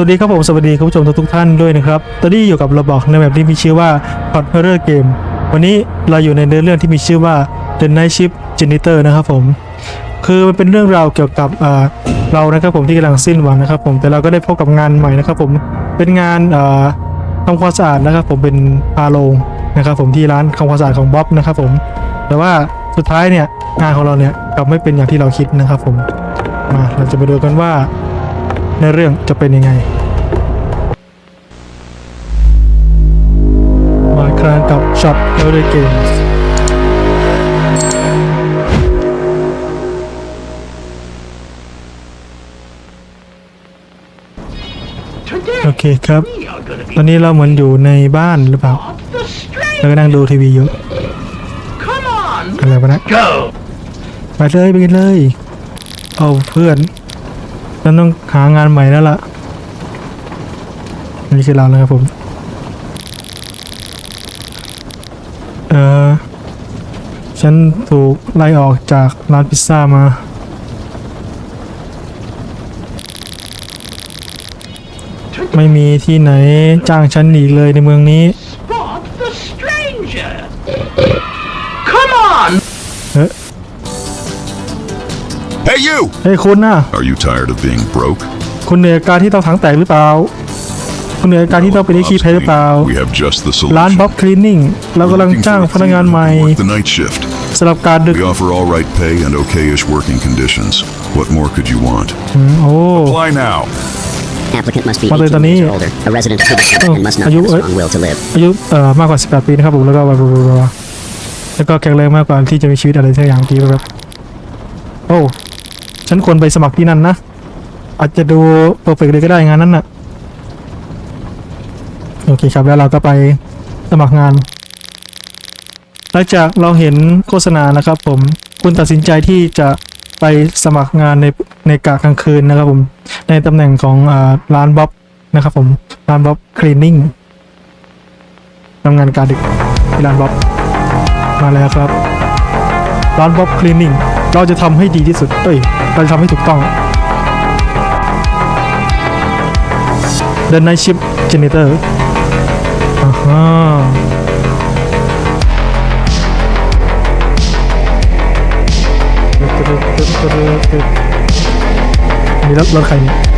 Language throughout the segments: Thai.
วัสดีครับผม สวัสดีคุณผู้ชมทุกท่านด้วยนะครับ ตอนนี้อยู่กับราบอกในแบบที่มีชื่อว่า Hot Horror Game วันนี้เราอยู่ในเนื้อเรื่องที่มีชื่อว่า The Night Shift Janitor นะครับผม คือมันเป็นเรื่องราวเกี่ยวกับเรานะครับผมที่กำลังสิ้นหวังนะครับผมแต่เราก็ได้พบกับงานใหม่นะครับผมเป็นงานทำความสะอาดนะครับผมเป็นพาโลงนะครับผมที่ร้านทำความสะอาดของบ๊อบนะครับผมแต่ว่าสุดท้ายเนี่ยงานของเราเนี่ยกลับไม่เป็นอย่างที่เราคิดนะครับผมมาเราจะไปดูกันว่า ในเรื่องจะเป็นยังไง มาครั้งกับ Shot e l d e r Games โอเคครับ ตอนนี้เราเหมือนอยู่ในบ้านหรือเปล่า The แล้ว string. ก็นั่งดูทีวีอยู่ Come on. อะไรวะนะ Go. ไปเลยไปกันเลย เอาเพื่อน ฉันต้องหางานใหม่แล้วล่ะ นี่คือเรานะครับผม เออฉันถูกไล่ออกจากร้านพิซซ่ามา ไม่มีที่ไหนจ้างฉันอีกเลยในเมืองนี้ เฮ้ยคุณน่ะ Are you tired of being broke? คุณเหนื่อยกับการที่ต้องถังแตกหรือเปล่า คุณเหนื่อยกับการที่ต้องเป็นไอ้ขี้แพ้หรือเปล่า We have just the solution. ร้านบ๊อบคลีนนิ่งเรากำลัง Looking จ้าง for a พนักงาน cleaner ใหม่ who can work the night shift. สำหรับการดึก We offer all right pay and okayish working conditions. What more could you want? โอ้ Apply now. Applicant must be Mà 18 tôi tao nghĩ- years or older, a resident of City Ờ, and must not are have you- a strong will to live. อายุเอ่อมากกว่า 18 ปีนะครับผมแล้วก็บลาบลาบลาบลาแล้วก็แข็งแรงมากกว่าที่จะมีชีวิตอะไรสักอย่างที่แบบโอ้ ฉันควรไปสมัครที่นั่นนะ อาจจะดูเพอร์เฟกเลยก็ได้งานนั้นน่ะ โอเคครับแล้วเราก็ไปสมัครงาน หลังจากเราเห็นโฆษณานะครับ ผมคุณตัดสินใจที่จะไปสมัครงานในในกะกลางคืนนะครับ ผม ในตำแหน่งของร้านบ๊อบนะครับ ผมร้านบ๊อบคลีนนิ่งทำงานการดึกที่ร้านบ๊อบมาแล้วครับร้านบ๊อบคลีนนิ่ง เราจะทำให้ดีที่สุด เอ้ย เราจะทำให้ถูกต้อง The Night Shift Janitor อ่าฮะมีรถรถใครเนี่ย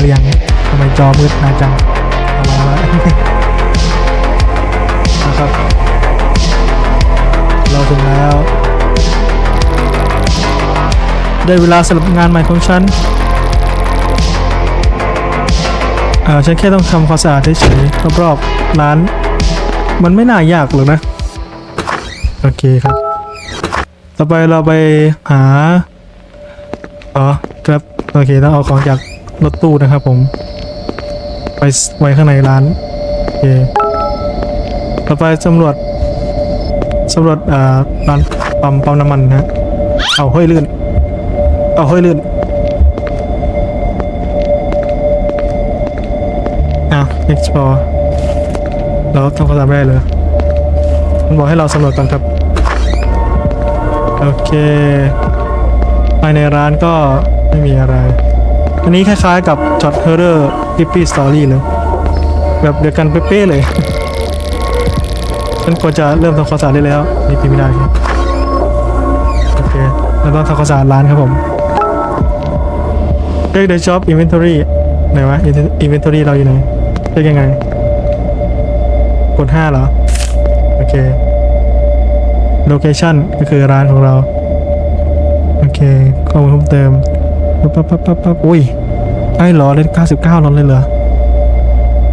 หรือยังทำไมจอมืดนานจังเอามาแล้วนะครับ เราถึงแล้ว ได้เวลาสำหรับงานใหม่ของฉันเอ่าฉันแค่ต้องทำความสะอาดเฉยๆรอบๆร้าน มันไม่น่ายากหรอกนะ โอเคครับ ต่อไปเราไปหาอ๋อครับ โอเคต้องเอาของจาก รถตู้นะครับผม ไปไว้ข้างในร้านโอเคต่อไปสำรวจสำรวจอ่าร้านปั๊มปั๊มน้ำมันนะฮะเอาเฮ้ยลื่น เอาเฮ้ยลื่นอ้าว explore เราทำความสะอาดไม่ได้เลยมันบอกให้เราสำรวจก่อนครับ โอเค ภายในร้านก็ไม่มีอะไร อันนี้คล้ายๆกับช็อตเฮอร์เรอร์พิปปี้สตอรี่เลย แบบเดียวกันเป๊ะๆเลยฉันควรจะเริ่มทำความสะอาดได้แล้วนี่พิมพ์ไม่ได้ครับโอเคเราต้องทำความสะอาดร้านครับผมเรียก the shop inventory ไหนวะ inventory เราอยู่ไหนเรียกยังไงกด5เหรอ โอเค location ก็คือร้านของเรา โอเคข้อมูลเพิ่มเติม ปั๊บปั๊บปั๊บปั๊บปั๊บอุ้ยไอ้หรอเล่น99นอนเลยเหรอ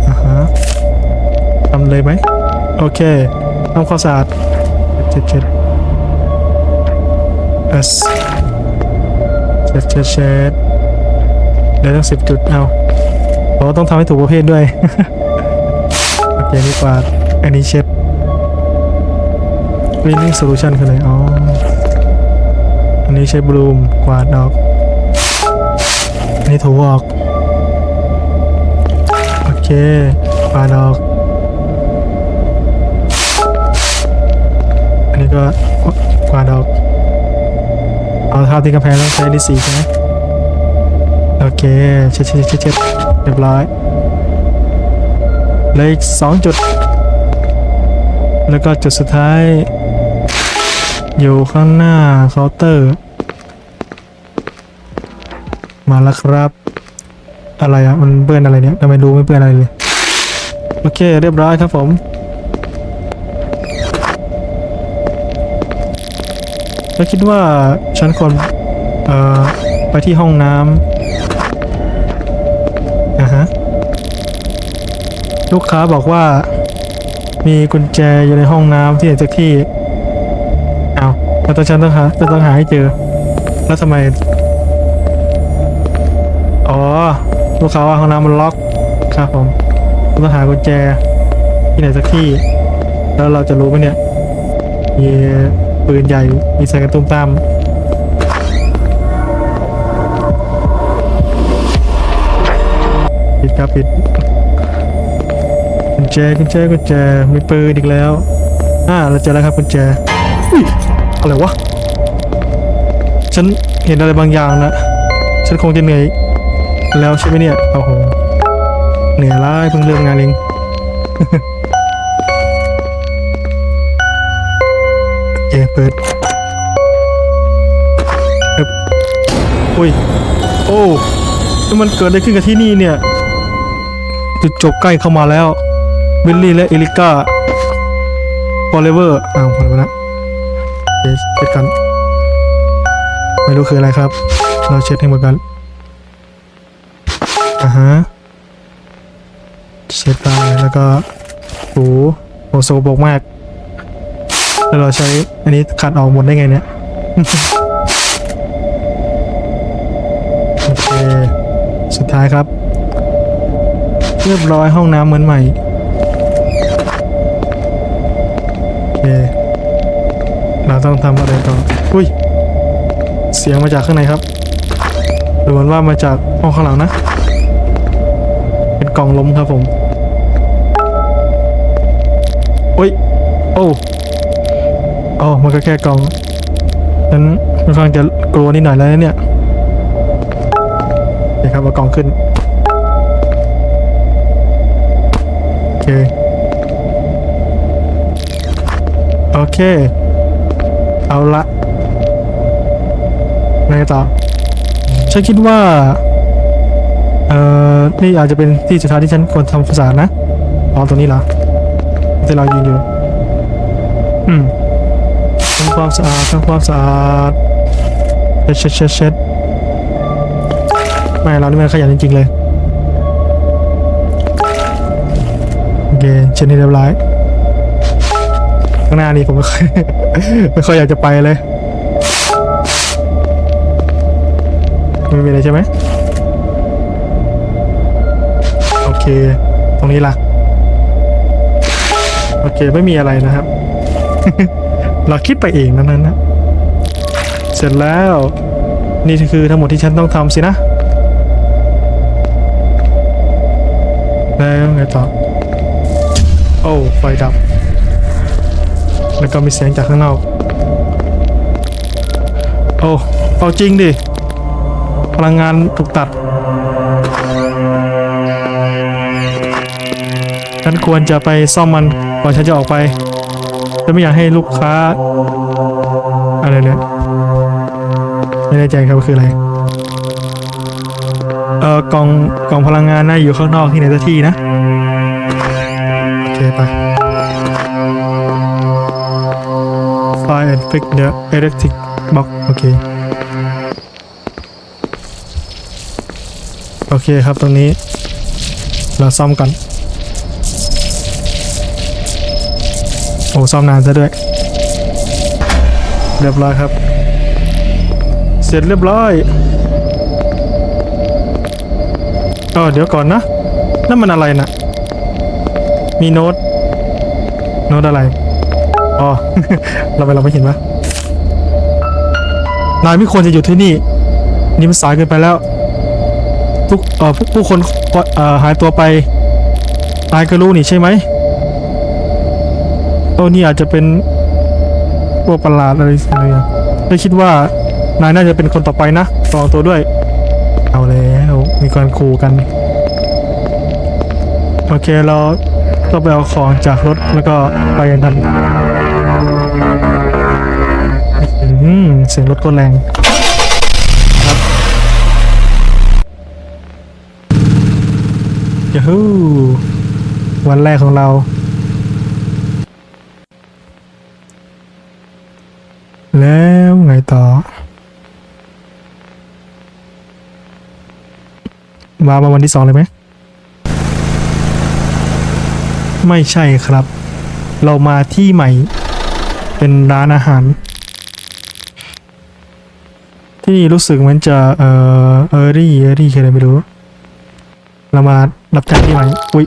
อ่าฮะทำเลยไหมโอเคทำความสะอาดเช็ดเช็ดเอสเช็ดเช็ดเช็ดเดี๋ยวต้องสิบจุดเอาเราต้องทำให้ถูกประเภทด้วยโอเคนี่กว่าอันนี้เช็ด cleaning solution คืออะไรอ๋ออันนี้ใช้บลูมกวาดออก นี่ถูออก โอเคปานออก อันนี้ก็กวานออก เอาเท้าที่กำแพงแล้วใช้ดิสีใช่ไหมโอเค เช็ดเช็ดเช็ดเช็ดเรียบร้อยเลยสองจุด แล้วก็จุดสุดท้าย อยู่ข้างหน้าเคาน์เตอร์ มาแล้วครับ อะไรอะมันเปื้อนอะไรเนี่ยทำไมดูไม่เปื้อนอะไรเลย โอเค เรียบร้อยครับผมแล้วคิดว่าฉันควรเอ่อไปที่ห้องน้ำอะฮะลูกค้าบอกว่า มีกุญแจอยู่ในห้องน้ำที่ไหนสักที่เอาแล้วตองฉันต้องหาจะต้องหาให้เจอ แล้วทำไม ลูกค้าว่าห้องน้ำมันล็อกครับผมต้องหากุญแจที่ไหนสักที่ แล้วเราจะรู้ไหมเนี่ยมีปืนใหญ่มีใส่กระตุ้มตามปิดครับปิดกุญแจกุญแจกุญแจมีปืนอีกแล้วอ่าเราเจอแล้วครับกุญแจอุ๊ยอะไรวะฉันเห็นอะไรบางอย่างนะฉันคงจะเหนื่อย แล้วใช่ไหมเนี่ยโอ้โหเหนื่อยล้าเพิ่งเริ่มงานเองโอเคเปิดอึ๊บอุ้ย โอ้แล้วมันเกิดอะไรขึ้นกับที่นี่เนี่ย จุดจบใกล้เข้ามาแล้วบิลลี่และเอลิก้าฟอร์เรเวอร์อ้าวพอแล้วนะเดี๋ยวเช็ดกัน ไม่รู้คืออะไรครับ เราเช็ดให้หมดกัน อ่าฮะเช็ดไปแล้วก็ถูโอโซโบกมาก แล้วเราใช้อันนี้ขัดออกหมดได้ไงเนี่ย โอเค สุดท้ายครับ เรียบร้อยห้องน้ำเหมือนใหม่ โอเค เราต้องทำอะไรต่อ อุ้ย เสียงมาจากข้างในครับหมือว่ามาจากห้องข้างหลังนะ กล่องล้มครับผมอุ้ย โอ้โอ้มันก็แค่กล่องฉันค่อนข้างจะกลัวนิดหน่อยแล้วเนี่ยโอเคครับเอากล่องขึ้น โอเค โอเค เอาละไงต่อฉันคิดว่า เอ่อ นี่อาจจะเป็นที่สุดท้ายที่ฉันควรทำความสะอานะอ๋อตรงนี้เหรอที่เรายืนอยู่ อืมทำความสะอาดทำความสะอาดเช็ดเช็ดเช็ดเช็ดไม่เรานี่มันขยันจริงๆเลย โอเคเช็ดนี่เรียบร้อยข้างหน้านี่ผมไม่ค่อยไม่ค่อยอยากจะไปเลย ไม่มีอะไรใช่ไหม ตรงนี้ล่ะ โอเค ไม่มีอะไรนะครับ เราคิดไปเองนั้นนั้นนะ เสร็จแล้ว นี่คือทั้งหมดที่ฉันต้องทำสินะ แล้วไงต่อ โอ้ ไฟดับ แล้วก็มีเสียงจากข้างนอก โอ้ เอาจริงดิ พลังงานถูกตัด ฉันควรจะไปซ่อมมันก่อนฉันจะออกไปฉันไม่อยากให้ลูกค้า อะไรเนี่ยไม่แน่ใจครับว่าคืออะไร เออกล่องกล่องพลังงานน่าอยู่ข้างนอกที่ไหนสักที่นะ โอเคไป Find and fix the electric box โอเค โอเคครับตรงนี้ เราซ่อมก่อน อ้ซ่อมนานซะด้วย เรียบร้อยครับ เสร็จเรียบร้อยอ๋อเดี๋ยวก่อนนะนั่นมันอะไรนะมีโน้ต โน้ตอะไร อ๋อ เราไปเราไม่เห็นปะนายไม่ควรจะอยู่ที่นี่ นี่มันสายเกินไปแล้วทุกเอ่อผู้ผู้คนเอ่อหายตัวไปนายก็รู้นี่ใช่ไหม โอ้นี่อาจจะเป็นพวกประหลาดอะไรสักอย่างได้คิดว่านายน่าจะเป็นคนต่อไปนะระวังตัวด้วย เอาแล้วมีการขู่กัน โอเคเราต้องไปเอาของจากรถแล้วก็ไปกันทันอืมเสียงรถก็แรงครับยาฮูวันแรกของเรา มามาวันที่สองเลยไหม ไม่ใช่ครับ เรามาที่ใหม่ เป็นร้านอาหาร ที่นี่รู้สึกเหมันจะ เออเออรี่เออรี่คือะไรไม่รู้ เรามารับจ้างที่ใหม่ อุ๊ย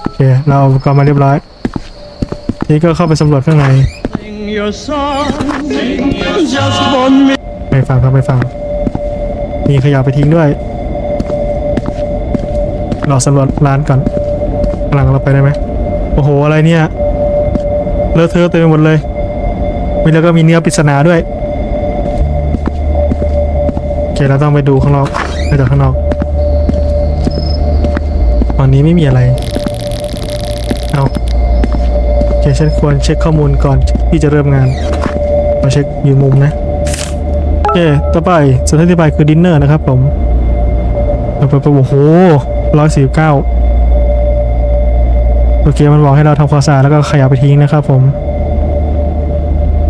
โอเค เราเอากรณ์มาเรียบร้อยทีนี้ก็เข้าไปสำรวจข้างใน Sing your song, just for me. ไปฟังครับไปฟัง มีขยะไปทิ้งด้วย เราสำรวจร้านก่อนหลังเราไปได้ไหมโอ้โหอะไรเนี่ยเลอะเทอะเต็มไปหมดเลยมีแล้วก็มีเนื้อปริศนาด้วยโอเคเราต้องไปดูข้างนอกไปจากข้างนอกฝั่งนี้ไม่มีอะไรเอาโอเคฉันควรเช็คข้อมูลก่อนที่จะเริ่มงานเราเช็คอยู่มุมนะโอเคต่อไปสถานที่ไปคือดินเนอร์นะครับผมไปไปไปโอ้โห ร้อยสี่เก้าโอเคมันบอกให้เราทำความสะอาดแล้วก็ขยะไปทิ้งนะครับผม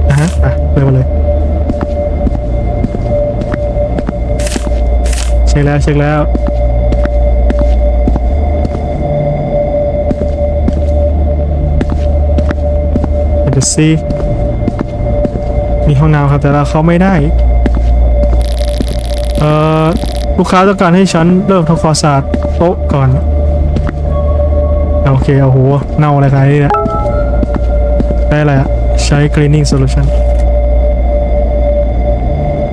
นะฮะอะเริ่มาเลยเช็คแล้วเช็คแล้วเดี๋ยวซิมีห้องน้ำครับแต่เราเข้าไม่ได้ เอ่อ ลูกค้าต้องการให้ฉันเริ่มทำความสะอาด โต๊ะก่อน โอเคโอ้โหเน่าอะไรขนาดนี้เนี่ยได้อะไรอะใช้ cleaning solution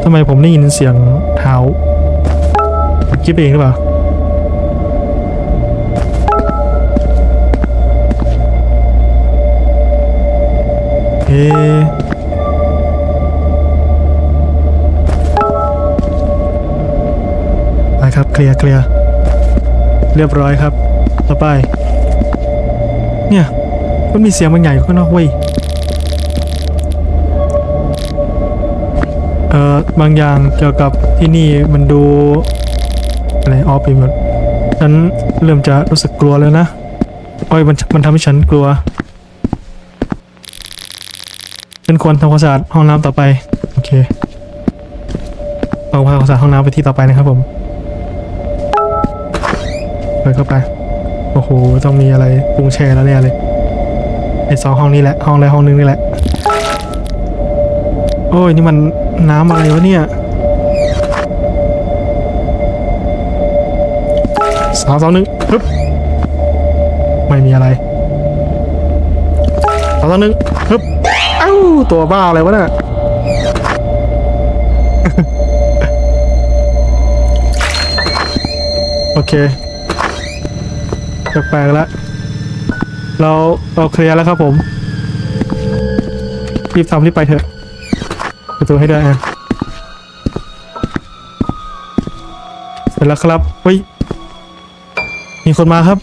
ทำไมผมได้ยินเสียงเท้าคิดไปเองหรือเปล่าเอ๊ไปครับเคลียร์เคลียร์ เรียบร้อยครับ ต่อไป เนี่ย มันมีเสียงบางอย่างอยู่ข้างนอกเว้ย เอ่อ บางอย่างเกี่ยวกับที่นี่มันดู อะไรออฟไปหมดฉันเริ่มจะรู้สึกกลัวแล้วนะ โอ้ยมันมันทำให้ฉันกลัวเป็นควรทำความสะอาดห้องน้ำต่อไป โอเคเอาความสะอาดห้องน้ำไปที่ต่อไปนะครับผม เปิดเข้าไป โอ้โห ต้องมีอะไรปรุงแช่แล้วเนี่ยเลยไอสองห้องนี้แหละ ห้องใดห้องหนึงนี่แหละ โอ้ย นี่มันน้ำอะไรวะเนี่ยสามสองหนึ่งปึ๊บ ไม่มีอะไรสามสองหนึ่งปึ๊บ เอ้า ตัวบ้าอะไรวะเนี่ยโอเค แปลกๆแล้ว เราเราเคลียร์แล้วครับผมรีบทำรีบไปเถอะประตูให้ได้อะเสร็จแล้วครับเฮ้ยมีคนมาครับ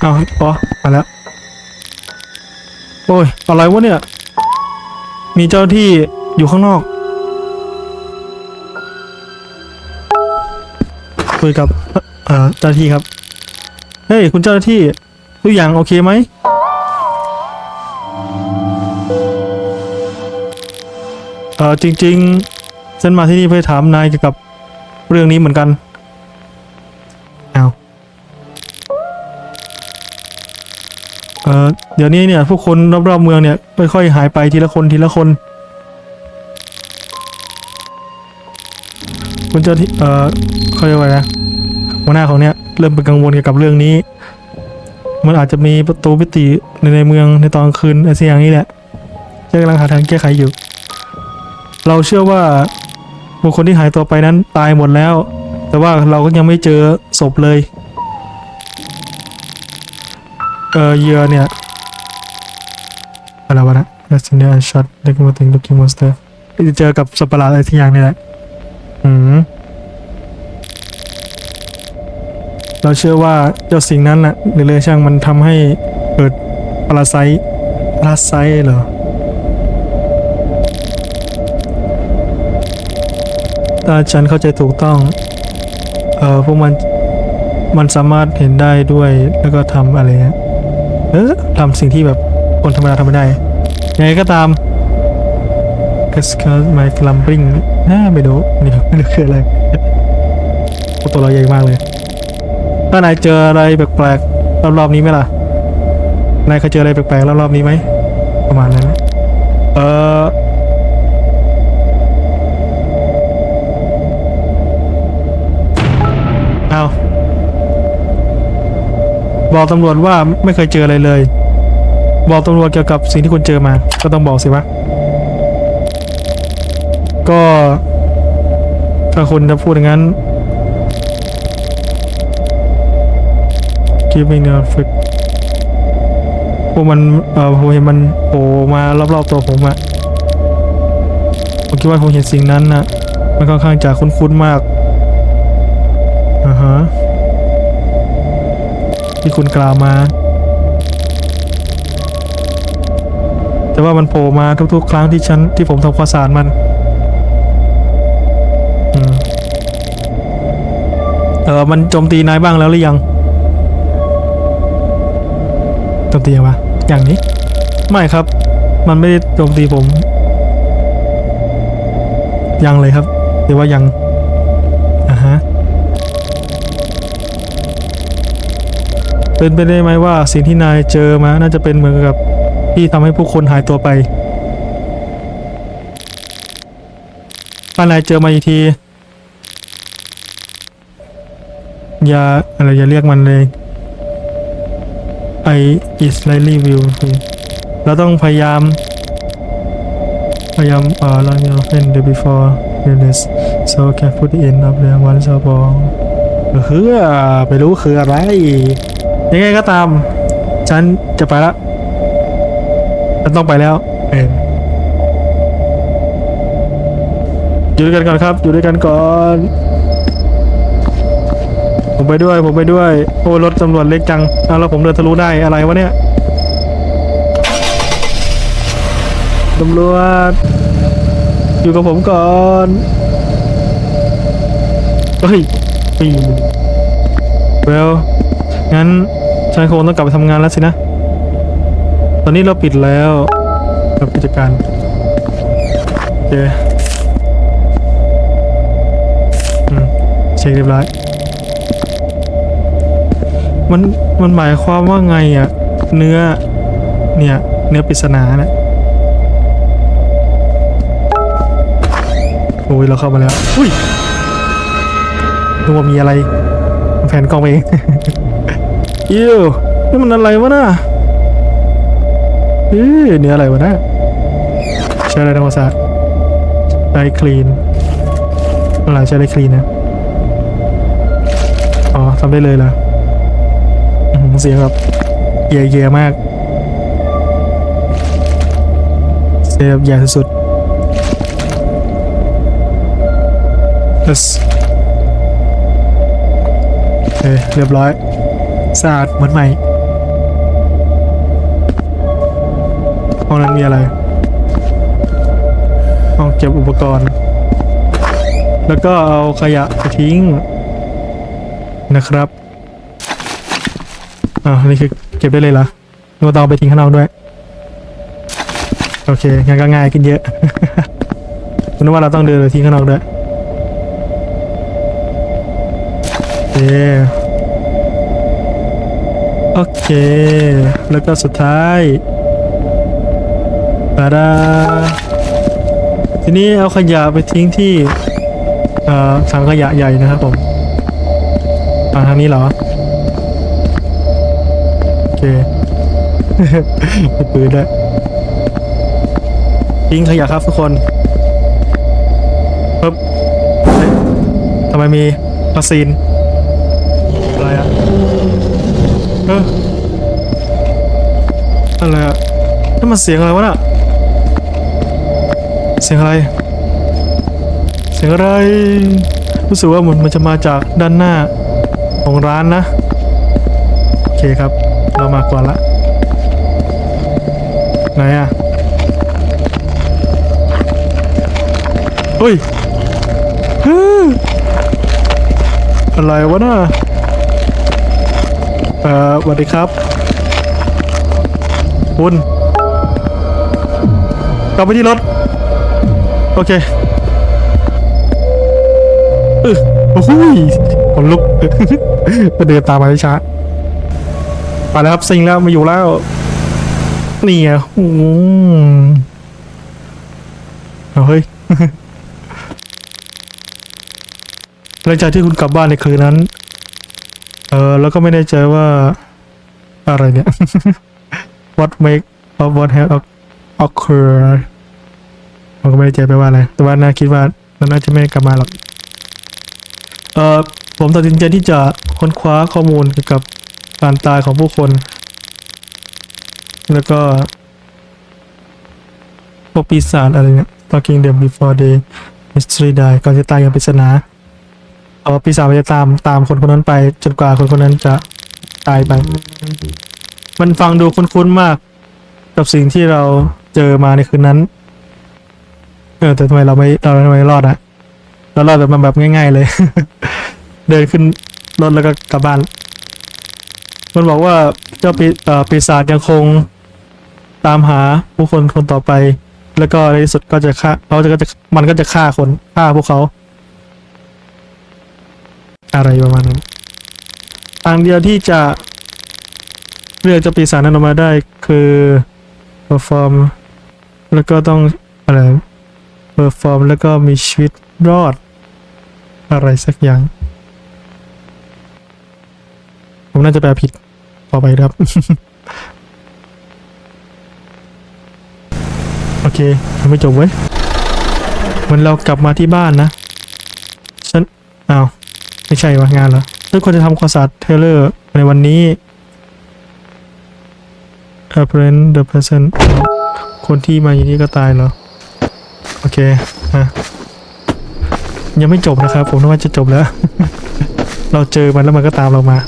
เอาอ๋อมาแล้ว โอ้ยอะไรวะเนี่ย มีเจ้าที่อยู่ข้างนอก คุยกับเอ่อเจ้าหน้าที่ครับ เฮ้ย คุณเจ้าหน้าที่ทุกอย่างโอเคไหม เออจริงๆฉันมาที่นี่เพื่อถามนายเกี่ยวกับเรื่องนี้เหมือนกัน เอาเออเดี๋ยวนี้เนี่ย ผู้คนรอบๆเมืองเนี่ยค่อยๆหายไปทีละคนทีละคน คุณเจ้าที่เออเขาเรียกว่าไงนะหัวหน้าของเนี่ยเริ่มเป็นกังวลเกี่ยวกับเรื่องนี้ มันอาจจะมีประตูพิติในในเมืองในตอนคืนอะไรสักอย่างนี้แหละเจ้ากำลังหาทางแก้ไขอยู่ เราเชื่อว่าบุคคลที่หายตัวไปนั้นตายหมดแล้ว แต่ว่าเราก็ยังไม่เจอศพเลย เออเยือเนี่ยอะไรวะนะ That's in the shot the thing looking monster เจอกับสัตว์ประหลาดอะไรที่อย่างนี่แหละ เราเชื่อว่าเจ้าสิ่งนั้นน่ะหรือเลยช่างมันทำให้เกิดปราไซปราไซเหรอถ้าฉันเข้าใจถูกต้อง เออพวกมันมันสามารถเห็นได้ด้วยแล้วก็ทำอะไรเงี้ยเออทำสิ่งที่แบบคนธรรมดาทำไม่ได้ยังไงก็ตาม c a s c a d my clumbering น่าไม่รู้นี่ไม่รู้คืออะไรตัวเราใหญ่มากเลย ถ้านายเจออะไรแปลกๆรอบๆนี้ไหมล่ะ นายเคยเจออะไรแปลกๆรอบๆนี้ไหม ประมาณนั้น เออเอาบอกตำรวจว่าไม่เคยเจออะไรเลย บอกตำรวจเกี่ยวกับสิ่งที่คุณเจอมา ก็ต้องบอกสิวะ ก็ ถ้าคุณจะพูดอย่างนั้น giving the effect พวกมันเออผมเห็นมันโผล่มารอบๆตัวผมอะผมคิดว่าผมเห็นสิ่งนั้นนะมันค่อนข้างจะคุ้นๆมากอ่าฮะที่คุณกล่าวมา แต่ว่ามันโผล่มาทุกๆ ครั้งที่ฉันที่ผมทำความสะอาดมัน เออมันโจมตีนายบ้างแล้วหรือยังโจมตียังวะอย่างนี้ ไม่ครับ มันไม่ได้โจมตีผม ยังเลยครับหรือว่ายังอ่าฮะเป็นไปได้ไหมว่าสิ่งที่นายเจอมา น่าจะเป็นเหมือนกับที่ทำให้ผู้คนหายตัวไปถ้านายเจอมาอีกที อย่าอะไรอย่าเรียกมันเลย I is slightly view เราต้องพยายาม พยายามเอ่อ learn your friend the before illness so can put the end of the one so long เฮ้อไปรู้คืออะไร ยังไงก็ตาม ฉันจะไปละฉันต้องไปแล้วเอ็นอยู่ด้วยกันก่อนครับ อยู่ด้วยกันก่อน ผมไปด้วยผมไปด้วย โอ้รถตำรวจเล็กจังอ้าแล้วผมเดินทะลุได้อะไรวะเนี่ยตำรวจอยู่กับผมก่อนเฮ้ยปีเวลงั้นฉันคงต้องกลับไปทำงานแล้วสินะ ตอนนี้เราปิดแล้วกับกิจการโอเคอืมเช็คเรียบร้อย มันมันหมายความว่าไงอะเนื้อ เนี่ย เนื้อปริศนาเนี่ยโอ้ยเราเข้ามาแล้วอุ้ยนึกว่ามีอะไรแผนกล้องไปเองอิวนี่มันอะไรวะน่ะเอ๊ะเนี่ยอะไรวะน่ะใช้อะไรทำควาสะอาดไดคลีนอะไรใช้ไดคลีนนะอ๋อทำได้เลยเหรอ เสียงแบบเย่เย่มาก เสียงแบบใหญ่สุดๆ yes โอเคเรียบร้อยสะอาดเหมือนใหม่ห้องนั้นมีอะไรห้องเก็บอุปกรณ์ แล้วก็เอาขยะไปทิ้งนะครับ อ่านี่คือเก็บได้เลยเหรอนึกว่าต้องเอาไปทิ้งข้างนอกด้วย โอเคงั้นก็ง่ายขึ้นเยอะคุณนึกว่าเราต้องเดินไปทิ้งข้างนอกด้วยโอเคโอเค แล้วก็สุดท้ายปาดาทีนี้เอาขยะไปทิ้งที่อ่อถังขยะใหญ่นะครับผมทางนี้เหรอ ปืนด้วยทิ้งขยะครับทุกคนปึ๊บทำไมมีวัคซีนอะไรอะเอออะไรอะนั่นมันเสียงอะไรวะน่ะ เสียงอะไร เสียงอะไร รู้สึกว่ามันมันจะมาจากด้านหน้าของร้านนะ โอเคครับ เรามาก่อนละ ไหนอะเฮ้ยอะไรวะน่ะเอ่อสวัสดีครับ คุณกลับไปที่รถ โอเคเออโอ้ยคนลุกเดินตามมาช้า ไปแล้วครับซิงแล้วมาอยู่แล้วนี่ไงโอ้โหเฮ้ยหลังจากที่คุณกลับบ้านในคืนนั้น เออแล้วก็ไม่แน่ใจว่า อะไรเนี่ย what make of what have occurred ผมก็ไม่แน่ใจไปว่าอะไร แต่ว่าน่าคิดว่าน่าจะไม่กลับมาหรอก เออผมตัดสินใจที่จะค้นคว้าข้อมูลเกี่ยวกับ การตายของผู้คน แล้วก็พวกปีศาจอะไรเนี่ย Talking them before they mystery die ก่อนจะตายอย่างปริศนาเออปีศาจมันจะตามตามคนคนนั้นไป จนกว่าคนคนนั้นจะตายไป มันฟังดูคุ้นๆมาก กับสิ่งที่เราเจอมาในคืนนั้น เออแต่ทำไมเราไม่เราทำไมรอดอะเรารอดแบบมันแบบง่าย ๆ เลย เดินขึ้นรถแล้วก็กลับบ้าน มันบอกว่าเจ้าปีปีศาจยังคงตามหาผู้คนคนต่อไป แล้วก็ในที่สุดก็จะฆ่าเขาจะก็จะมันก็จะฆ่าคนฆ่าพวกเขา อะไรประมาณนั้นทางเดียวที่จะเรียกเจ้าปีศาจนั้นออกมาได้คือ perform แล้วก็ต้องอะไร perform แล้วก็มีชีวิตรอด อะไรสักอย่าง ผมน่าจะแปลผิด อไปครับ โอเคยังไม่จบเว้ยเหมือนเรากลับมาที่บ้านนะ ฉันอ้าวไม่ใช่วะงานเหรอฉันควรจะทำความสะอาดเทเลอร์ในวันนี้ apparent the person คนที่มาอย่างนี้ก็ตายเหรอ โอเคอะยังไม่จบนะครับ ผมนึกว่าจะจบแล้ว เราเจอมันแล้วมันก็ตามเรามา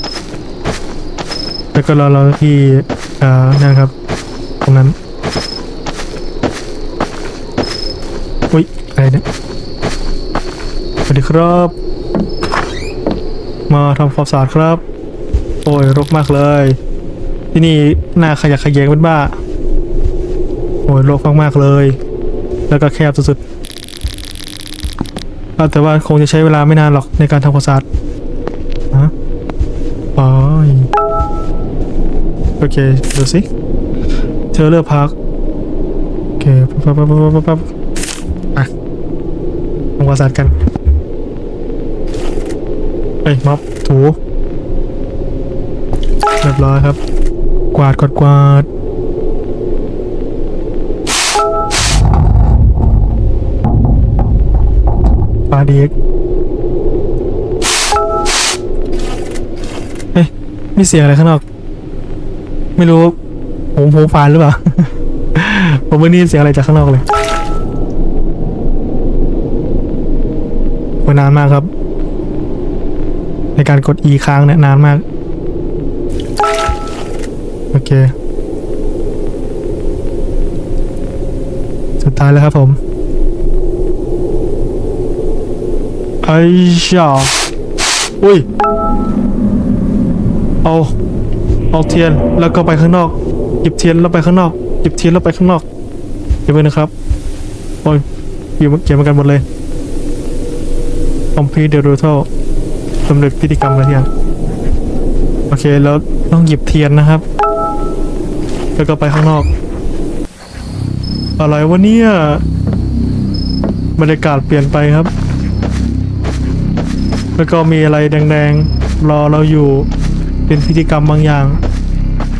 แล้วก็เราเราที่อ่อนั่นครับ ตรงนั้นอุ้ยอะไรเนี่ยสวัสดีครับ มาทำความสะอาดครับ โอ้ยรกมากเลย ที่นี่หน้าขยะแขยงเป็นบ้าโอ้ยรกมากๆเลย แล้วก็แคบสุดๆอ่แต่ว่าคงจะใช้เวลาไม่นานหรอกในการทำความสะอาด โอเคดูสิเธอเลือกพักโอเคปั๊บปั๊บปั๊บปั๊บปั๊บอะทำความสะอาดกันเอ้ยม็อบถูเรียบร้อยครับ กวาดกวาดกวาดปาดีกเฮ้ยมีเสียงอะไรข้างนอก ไม่รู้ผมหูฟานหรือเปล่า ผมไม่ได้ยินเสียงอะไรจากข้างนอกเลยโอ้ยนานมากครับ ในการกด E ค้างเนี่ยนานมาก โอเค สุดท้ายแล้วครับผมไอ้ชาอุ้ย เอา เอาเทียนแล้วก็ไปข้างนอก หยิบเทียนแล้วไปข้างนอก หยิบเทียนแล้วไปข้างนอกเดี๋ยวไปนะครับโอ้ยเกี่เกี่ยวกันหมดเลย complete the ritual สำเร็จพิธีกรรมอะไรอย่างโอเคแล้วต้องหยิบเทียนนะครับ แล้วก็ไปข้างนอก อะไรวะเนี่ยบรรยากาศเปลี่ยนไปครับ แล้วก็มีอะไรแดงๆ รอเราอยู่ เป็นพิธีกรรมบางอย่าง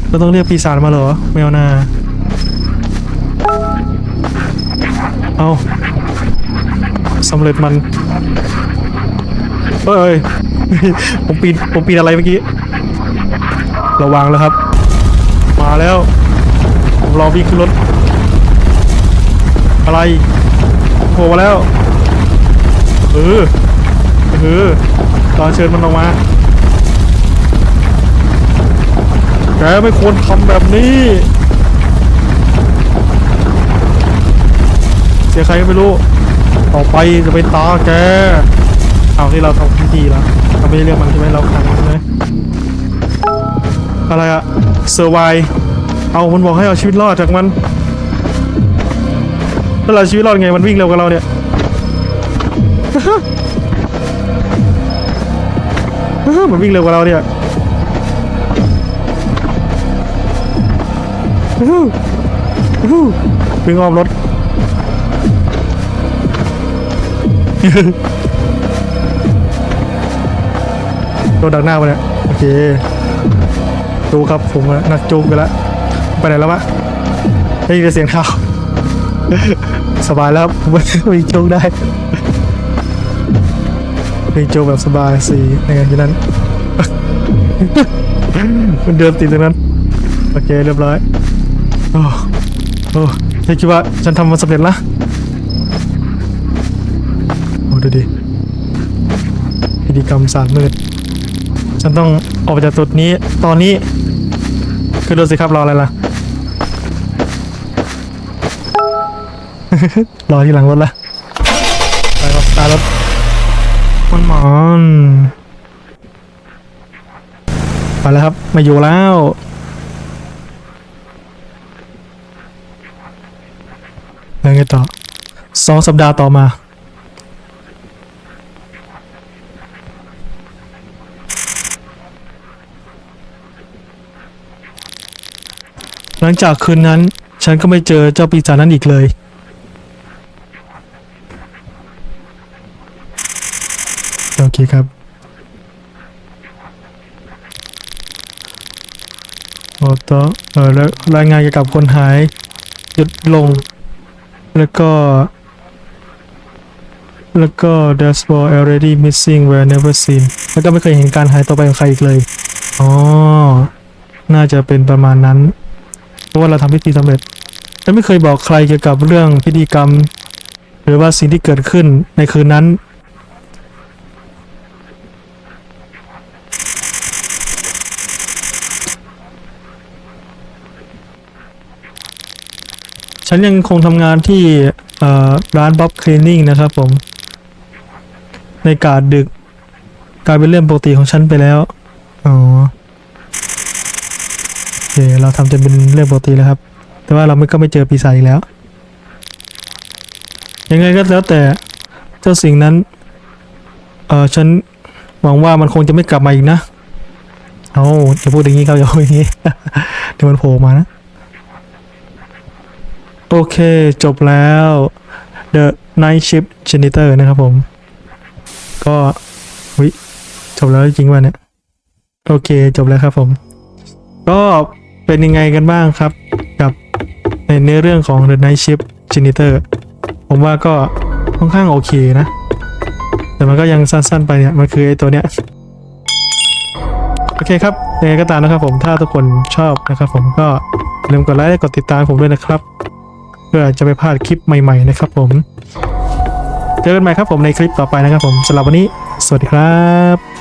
เราต้องเรียกปีศาจมาเหรอไม่เอานาเอาสำเร็จมันเอ้ยผมปีนผมปีนอะไรเมื่อกี้ระวังแล้วครับ มาแล้ว ผมรอวิ่งขึ้นรถ อะไรโผล่มาแล้วเออเออรอเชิญมันออกมา แกไม่ควรทำแบบนี้ เสียใครก็ไม่รู้ ต่อไปจะเป็นตาแก เอาที่เราทำพิธีแล้วเราไม่ได้เรียกมันใช่ไหมเราขังมันใช่ไหมอะไรอะเซอร์ไวเอามันบอกให้เอาชีวิตรอดจากมันแล้วเราชีวิตรอดไงมันวิ่งเร็วกว่าเราเนี่ยมันวิ่งเร็วกว่าเราเนี่ย วิ่งอ้อมรถโดนดักหน้าไปเนี่ยโอเคดูครับผมนักจูงไปแล้วไปไหนแล้ววะได้ยินแต่เสียงเท้าสบายแล้วผมวิ่งจูงได้วิ่งจูงแบบสบายสี่ในงานที่นั้นมันเดินติดตรงนั้นโอเคเรียบร้อย โอ้โอ้ฉันคิดว่าฉันทำมันสำเร็จละโอ้ดูดิพิธีกรรมศาสตร์มืดฉันต้องออกไปจากจุดนี้ตอนนี้ คือดูสิครับรออะไรล่ะ รอที่หลังรถละไปรับตารถมันหมอนไปแล้วครับ มาอยู่แล้ว แล้ว ไงต่อสองสัปดาห์ต่อมา หลังจากคืนนั้น ฉันก็ไม่เจอเจ้าปีศาจนั้นอีกเลยโอเคครับ โอ้ต่อเออแล้วรายงานเกี่ยวกับคนหายหยุดลง แล้วก็ แล้วก็ dashboard already missing were never seen แล้วก็ไม่เคยเห็นการหายตัวไปของใครอีกเลย อ๋อ น่าจะเป็นประมาณนั้น เพราะว่าเราทำพิธีสำเร็จแต่ไม่เคยบอกใครเกี่ยวกับเรื่องพิธีกรรม หรือว่าสิ่งที่เกิดขึ้นในคืนนั้น ฉันยังคงทำงานที่เอ่อร้านบ๊อบคลีนนิ่งนะครับผม ในกาดดึกกลายเป็นเรื่องปกติของฉันไปแล้ว อ๋อโอเคเราทำจนเป็นเรื่องปกติแล้วครับ แต่ว่าเราไม่ก็ไม่เจอปีศาจอีกแล้ว ยังไงก็แล้วแต่เจ้าสิ่งนั้น เออฉันหวังว่ามันคงจะไม่กลับมาอีกนะ เอาอย่าพูดอย่างนี้ครับอย่าพูดอย่างนี้ เดี๋ยวมันโผล่มานะ โอเคจบแล้ว The Night Shift Janitor นะครับผม ก็วิจบแล้วจริงว่ะเนี่ย โอเคจบแล้วครับผม ก็เป็นยังไงกันบ้างครับ กับในเนื้อเรื่องของ The Night Shift Janitor ผมว่าก็ค่อนข้างโอเคนะ แต่มันก็ยังสั้นๆไปเนี่ย มันคือไอ้ตัวเนี้ย โอเคครับยังไงก็ตามนะครับผมถ้าทุกคนชอบนะครับผมก็อย่าลืมกดไลค์กดติดตามผมด้วยนะครับ พื่อจะไม่พลาดคลิปใหม่ๆนะครับผมเจอกันใหม่ครับผมในคลิปต่อไปนะครับผมสำหรับวันนี้ สวัสดีครับ